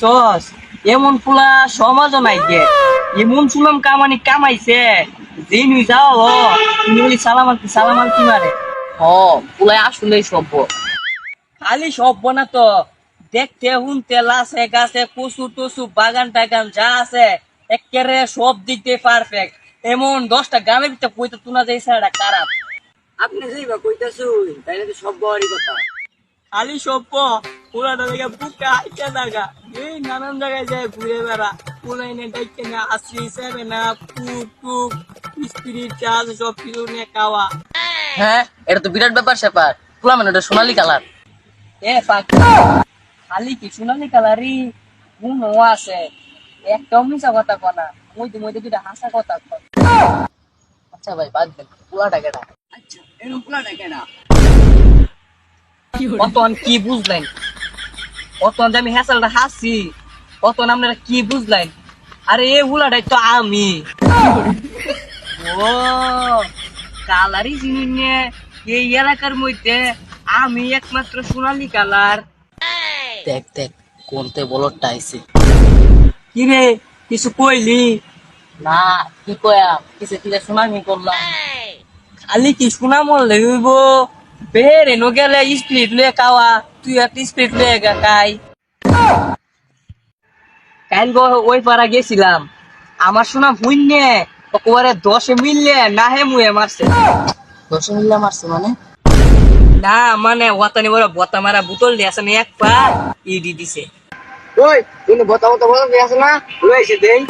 শুনছস? এমন ফুলা সমাজও নাই গে এমন সুনাম কামানি কামাইছে। যে নুই যাও তুমি বলি সালামান সালামান কি মারে? হ পুলাই আসলে সভ্য। খালি সব না তো। দেখতে শুনতে লাসে গাছে কচু টচু বাগান টাগান যা আছে একেবারে সব দিক দিয়ে পারফেক্ট এমন দশটা গ্রামের ভিতরে কইতে তুনা যাই স্যার খারাপ। আপনি যেইবা কইতাছুন তাইলে তো বড়ই কথা। খালি সভ্য পুরা জায়গা বুকা আইকা জায়গা। এই নানান জায়গায় যায় ঘুরে বেড়া। পুরাই নে ডাইকে না আসি সেবে না ফুক টুক স্ত্রী চাষ সব কিছু নিয়ে খাওয়া। হ্যাঁ এটা তো বিরাট ব্যাপার স্যাপার। পুলা মানে ওটা সোনালি কালার। এ পাখি খালি কি সোনালি কালারি গুণ আছে। একদম মিশা কথা কনা মধ্যে মধ্যে দুটা হাসা কথা কয়। আচ্ছা ভাই বাদ দেন। পুলাটা কেটা আচ্ছা এরকম পোলাটা কেনা কি বুঝলেন? অতন যে আমি হেসালটা হাসি অতন আপনারা কি বুঝলেন? আরে এ উলাটাই তো আমি। ও কালারই চিনি নে। এই এলাকার মধ্যে আমি একমাত্র সোনালি কালার। দেখ দেখ কোনতে বলরটা আইছে। কি রে কিছু কইলি? না কি কয়া কিসে কিসে সোনামি করলাম। খালি কি শোনা মরলে হইব? বেরে নো গেলে স্পিরিট লয়ে খাওয়া তুই একটা স্পিরিট লয়ে গা খাই কাল গো ওই পাড়া গেছিলাম। আমার শোনা ভুইনে ওকবারে দশে মিললে না হে মুয়ে মারছে। দশ মিল্লা মারছে মানে? না মানে ওয়াতানি বড় বতা মারা বোতল দিয়ে আসে এক পা ইডি দিছে। ওই তুমি বতা বতা বলা দিয়ে আছে না লইছে দেই।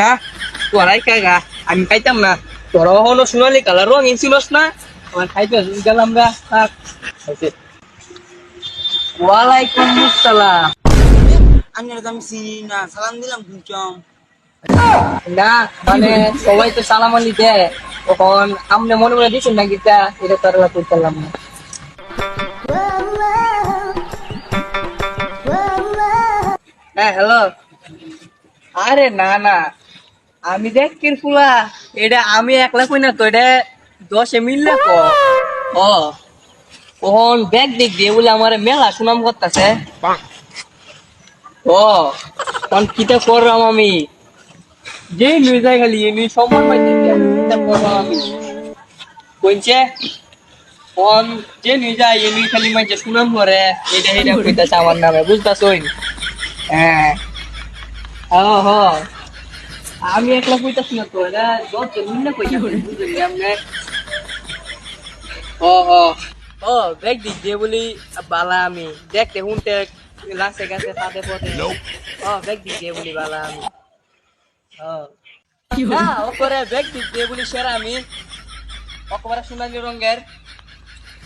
না তোরাই কাগা আমি খাইতাম না। তোরা হলো সোনালি কালার রং ইনছিলস না? আমার খাইতে গেলাম গা থাক। ওয়ালাইকুম আসসালাম। আমি তো আমি চিনি না সালাম দিলাম না মানে সবাই তো সালাম আলি দেয় তখন আমনে মনে মনে দিচ্ছেন না গীতা এটা তো আর করতাম না। হ্যাঁ হ্যালো। আরে না না। আমি দেখ কিরফুলা এটা আমি একলা কই না তো এটা দশে মিললে ক ও। ওহন ব্যাগ দিক দিয়ে বলে আমার মেলা সুনাম করতেছে। ও তখন কিতা করলাম আমি? যে নিয়ে যায় খালি এমনি সম্মান পাইতে কিতা করলাম আমি? কইছে কোন যে নিয়ে যায় এমনি খালি মাইছে সুনাম করে। এটা এটা কইতাছে আমার নামে বুঝতাছই? হ্যাঁ। ও হ। আমি একলা কইতাছি না তো এটা যত মিলে কইতা বুঝলি আমনে? ও ও ও দেখ দিক দিয়ে বলি বালা আমি। দেখতে শুনতে লাসে গাছে সাথে পথে ও দেখ দিক দিয়ে বলি বালা আমি। ও। না ওপরে দেখ দিক দিয়ে বলি সেরা আমি। অকবারে সোনালি রঙের।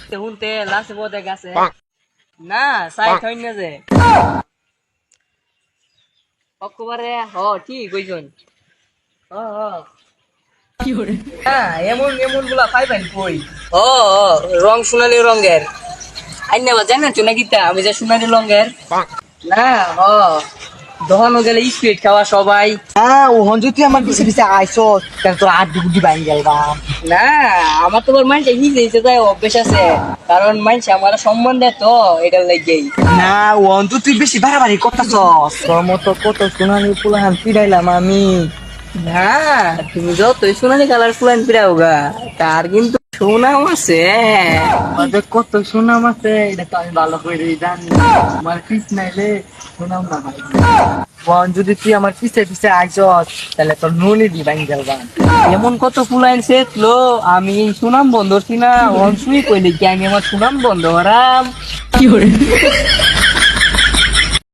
তে শুনতে লাসে পথে গাছে। না সাই থই না যে। অকবারে হ ঠিক কইছন। ও ও হ্যাঁ এমন এমনগুলা পাইবেন কই? ও ও, রং সোনালি রঙের। আইনা বা জানেন তো নাকি তা? আমি যে সোনালি রঙের। না হ দহনো গেলে স্পিড খাওয়া সবাই। হ্যাঁ ও হন যদি আমার পিছে পিছে আইছো তাহলে তোর আট ডুবুডি বাইন গেল বা না আমার তো মানুষ হিজে যায় অভ্যেস আছে। কারণ মানুষ আমার সম্মান দেয় তো এটা লাগেই। না ও হন তো তুই বেশি বাড়াবাড়ি করতাছস। তোর মতো কত সোনালি পুলাহান পিড়াইলাম আমি। না তুমি যতই সোনালি কালার ফুলান ফিরাও গা তার কিন্তু সুনাম আছে। আমাদের কত সুনাম আছে এটা তো আমি ভালো করে জানি। আমার পিছ নাইলে সুনাম না ভাই। বোন যদি তুই আমার পিছে পিছে আইসস তাহলে তোর নুনি দি বাইন গেল বা এমন কত ফুলাইন সেতলো আমি সুনাম বন্ধ না। অনসুই কইলে কি আমি আমার সুনাম বন্ধ হারাম